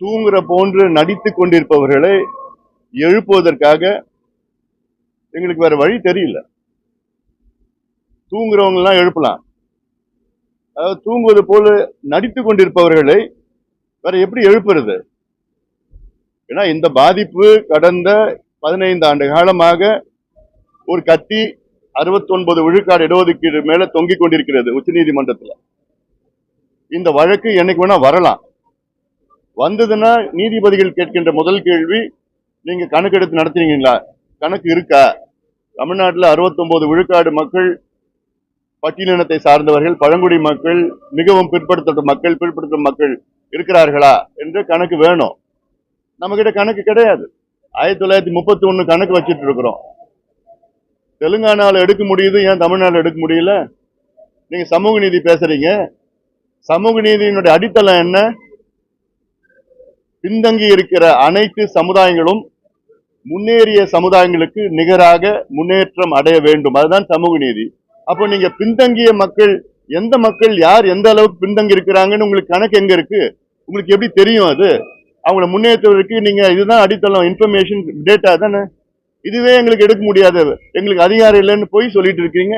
தூங்குற போன்று நடித்து கொண்டிருப்பவர்களை எழுப்புவதற்காக எங்களுக்கு வேற வழி தெரியல. தூங்குறவங்கெல்லாம் எழுப்பலாம். அதாவது தூங்குவது போல நடித்து கொண்டிருப்பவர்களை வேற எப்படி எழுப்புறது? ஏன்னா இந்த பாதிப்பு கடந்த பதினைந்து ஆண்டு காலமாக ஒரு கத்தி 69 விழுக்காடு இடஒதுக்கீடு மேல தொங்கிக் கொண்டிருக்கிறது உச்சநீதிமன்றத்துல. இந்த வழக்கு என்னைக்கு வேணா வரலாம். வந்ததுன்னா நீதிபதிகள் கேட்கின்ற முதல் கேள்வி நீங்க கணக்கெடுத்து நடத்துறீங்களா கணக்கு இருக்கா? தமிழ்நாட்டில் 69 விழுக்காடு மக்கள் பட்டியலினத்தை சார்ந்தவர்கள் பழங்குடி மக்கள் மிகவும் பிற்படுத்தப்பட்ட மக்கள் பிற்படுத்தப்பட்ட மக்கள் இருக்கிறார்களா என்று கணக்கு வேணும். நம்ம கிட்ட கணக்கு கிடையாது. ஆயிரத்தி தொள்ளாயிரத்தி முப்பத்தி ஒன்று கணக்கு வச்சுட்டு இருக்கிறோம். தெலுங்கானாவில் எடுக்க முடியுது ஏன் தமிழ்நாடு எடுக்க முடியல? நீங்க சமூக நீதி பேசுறீங்க. சமூக நீதியினுடைய அடித்தளம் என்ன? பின்தங்கி இருக்கிற அனைத்து சமுதாயங்களும் முன்னேறிய சமுதாயங்களுக்கு நிகராக முன்னேற்றம் அடைய வேண்டும். அதுதான் சமூக நீதி. அப்போ நீங்க பின்தங்கிய மக்கள் எந்த மக்கள் யார் எந்த அளவுக்கு பின்தங்கி இருக்கிறாங்கன்னு உங்களுக்கு கணக்கு எங்க இருக்கு? உங்களுக்கு எப்படி தெரியும் அது? அவங்கள முன்னேற்றுவதற்கு நீங்க இதுதான் அடித்தளம் இன்ஃபர்மேஷன் டேட்டா தானே? இதுவே எங்களுக்கு எடுக்க முடியாது. எங்களுக்கு அதிகாரம் இல்லைன்னு போய் சொல்லிட்டு இருக்கீங்க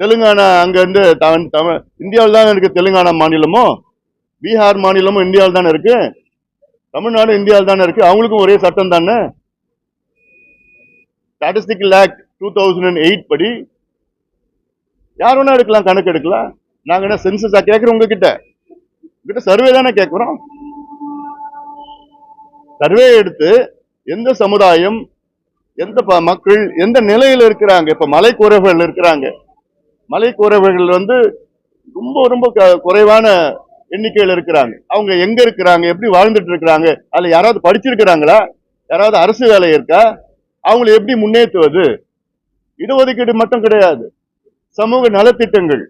தெலுங்கானா அங்கேருந்து தமிழ் தமிழ் இந்தியாவில் தான் இருக்கு தெலுங்கானா மாநிலமும் பீகார் மாநிலமும் இந்தியாவில் தானே இருக்கு? தமிழ்நாடு இந்தியாவில் தானே இருக்கு? அவங்களுக்கும் ஒரே சட்டம் தானே? Statistical act two thousand eight படி யார் வேணா எடுக்கலாம் கணக்கு எடுக்கலாம். நாங்க என்ன சென்சஸா கேட்கிறோம் உங்ககிட்ட? உங்ககிட்ட சர்வே தானே கேட்கிறோம் சர்வே எடுத்து எந்த சமுதாயம் எந்த ப- மக்கள் எந்த நிலையில இருக்கிறாங்க? இப்ப மலைக்குறவர்கள் இருக்கிறாங்க. மலை மலைக்குறவர்கள் வந்து ரொம்ப ரொம்ப க- குறைவான எண்ணிக்கையில் இருக்கிறாங்க. அவங்க எங்க இருக்கிறாங்க? எப்படி வாழ்ந்துட்டு இருக்கிறாங்க? அதுல யாராவது படிச்சிருக்கிறாங்களா? யாராவது அரசு வேலை இருக்கா? அவங்களை எப்படி முன்னேற்றுவது? இடஒதுக்கீடு மட்டும் கிடையாது. சமூக நலத்திட்டங்கள்.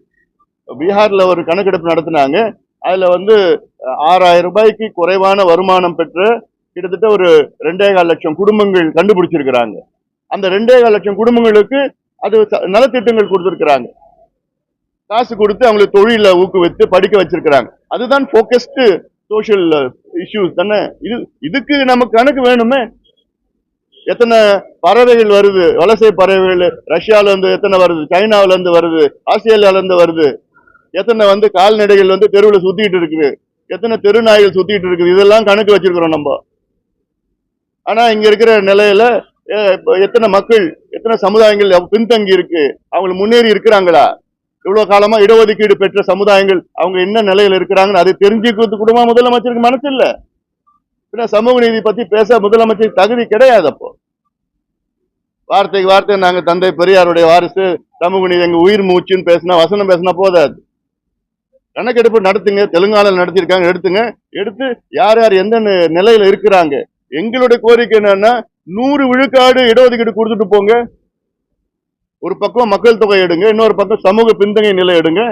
பீகார்ல ஒரு கணக்கெடுப்பு நடத்தினாங்க. அதுல வந்து ஆறாயிரம் ரூபாய்க்கு குறைவான வருமானம் பெற்ற கிட்டத்தட்ட ஒரு ரெண்டே கால் லட்சம் குடும்பங்கள் கண்டுபிடிச்சிருக்கிறாங்க. அந்த ரெண்டே கால் லட்சம் குடும்பங்களுக்கு அது ச- நலத்திட்டங்கள் கொடுத்துருக்குறாங்க. காசு கொடுத்து அவங்களை தொழில ஊக்குவித்து படிக்க வச்சிருக்கிறாங்க. அதுதான் ஃபோக்கஸ்டு சோஷியல் இஷ்யூஸ் தானே? இது இதுக்கு நமக்கு கணக்கு வேணுமே? எத்தனை பறவைகள் வருது? வலசை பறவைகள் ரஷ்யால இருந்து எத்தனை வருது? சைனாவில இருந்து வருது? ஆஸ்திரேலியால இருந்து வருது? எத்தனை வந்து கால்நடைகள் வந்து தெருவில் சுத்திட்டு இருக்குது? எத்தனை தெருநாய்கள் சுத்திட்டு இருக்குது? இதெல்லாம் கணக்கு வச்சிருக்கிறோம் நம்ம. ஆனா இங்க இருக்கிற நிலையில எத்தனை மக்கள் எத்தனை சமுதாயங்கள் பின்தங்கி இருக்கு? அவங்க முன்னேறி இருக்கிறாங்களா? இவ்வளவு காலமா இடஒதுக்கீடு பெற்ற சமுதாயங்கள் அவங்க என்ன நிலையில இருக்கிறாங்கன்னு அதை தெரிஞ்சுக்கிறது குடும்பம் முதலமைச்சருக்கு மனசு இல்ல பின்ன சமூக நீதி பத்தி பேச முதலமைச்சருக்கு தகுதி கிடையாது அப்போ. வார்த்தைக்கு வார்த்தை நாங்க தந்தை பெரியாருடைய வாரிசு சமூக நீதி எங்க உயிர் மூச்சுன்னு பேசினா வசனம் பேசினா போதாது. கணக்கெடுப்பு நடத்துங்க தெலுங்கானால நடத்திருக்காங்க எடுத்துங்க. எடுத்து யார் யார் எந்த நிலையில இருக்கிறாங்க எங்களுடைய கோரிக்கை என்னன்னா நூறு விழுக்காடு இடஒதுக்கீடு கொடுத்துட்டு போங்க. ஒரு பக்கம் மக்கள் தொகை எடுங்க இன்னொரு பக்கம் சமூக பின்தங்கிய நிலை எடுங்க.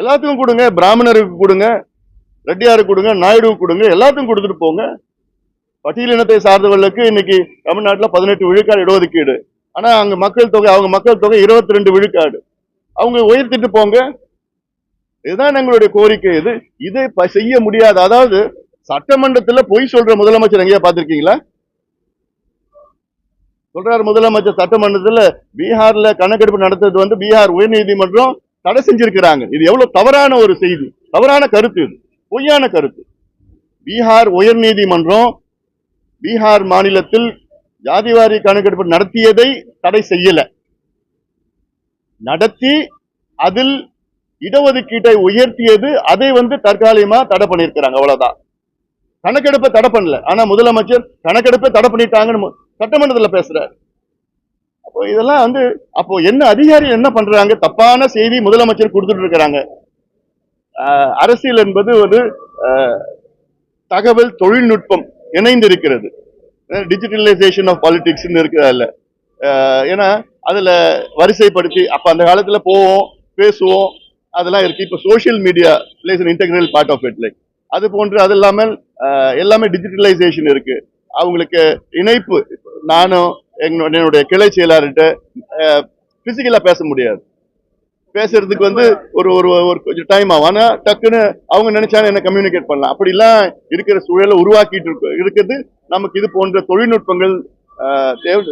எல்லாத்துக்கும் கொடுங்க பிராமணருக்கு கொடுங்க ரெட்டியாருக்கு கொடுங்க நாயுடுவுக்கு கொடுங்க எல்லாத்துக்கும் கொடுத்துட்டு போங்க. பட்டியலினத்தை சார்ந்தவர்களுக்கு இன்னைக்கு தமிழ்நாட்டில் பதினெட்டு விழுக்காடு இடஒதுக்கீடு. ஆனால் அங்கே மக்கள் தொகை அவங்க மக்கள் தொகை இருபத்தி ரெண்டு விழுக்காடு. அவங்க உயர்த்திட்டு போங்க. இதுதான் எங்களுடைய கோரிக்கை இது. இதை செய்ய முடியாது அதாவது சட்டமன்றத்தில் பொய் சொல்ற முதலமைச்சர் எங்கேயா பார்த்துருக்கீங்களா? சொல்றாரு முதலமைச்சர் சட்டமன்றத்தில் பீகார்ல கணக்கெடுப்பு நடத்துறது வந்து பீகார் உயர்நீதிமன்றம் தடை செஞ்சிருக்கிறாங்க. இது எவ்வளவு தவறான ஒரு செய்தி. தவறான கருத்து இது. பொய்யான கருத்து. பீகார் உயர்நீதிமன்றம் பீகார் மாநிலத்தில் ஜாதிவாரி கணக்கெடுப்பு நடத்தியதை தடை செய்யல. நடத்தி அதில் இடஒதுக்கீட்டை உயர்த்தியது அதை வந்து தற்காலிகமா தடை பண்ணியிருக்கிறாங்க. அவ்வளவுதான். கணக்கெடுப்பை தடை பண்ணல. ஆனா முதலமைச்சர் கணக்கெடுப்பை தடை பண்ணிட்டாங்கன்னு சட்டமன்றத்தில் பேசுறாரு. அப்போ இதெல்லாம் வந்து அப்போ என்ன அதிகாரி என்ன பண்றாங்க? தப்பான செய்தி முதலமைச்சர் கொடுத்துட்டு இருக்கிறாங்க அரசியல் என்பது ஒரு தகவல் தொழில்நுட்பம் இணைந்திருக்கிறது. டிஜிட்டலைசேஷன் ஆஃப் பாலிடிக்ஸ் இருக்கிறதில்ல ஏன்னா அதில் வரிசைப்படுத்தி அப்போ அந்த காலத்தில் போவோம் பேசுவோம் அதெல்லாம் இருக்குது இப்போ social media plays an part of it like அது போன்று அது இல்லாமல் எல்லாமே டிஜிட்டலைசேஷன் இருக்குது அவங்களுக்கு இணைப்பு நானும் என்னுடைய கிளை செயலாளர்கிட்ட பிசிக்கலாக பேச முடியாது. பேசுறதுக்கு வந்து ஒரு ஒரு ஒரு கொஞ்சம் டைம் ஆகும். ஆனால் டக்குன்னு அவங்க நினைச்சாலும் என்ன கம்யூனிகேட் பண்ணலாம். அப்படிலாம் இருக்கிற சூழலை உருவாக்கிட்டு இருக்க இருக்கிறது நமக்கு இது போன்ற தொழில்நுட்பங்கள் தேவை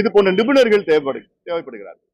இது போன்ற நிபுணர்கள் தேவைப்படு தேவைப்படுகிறார்கள்.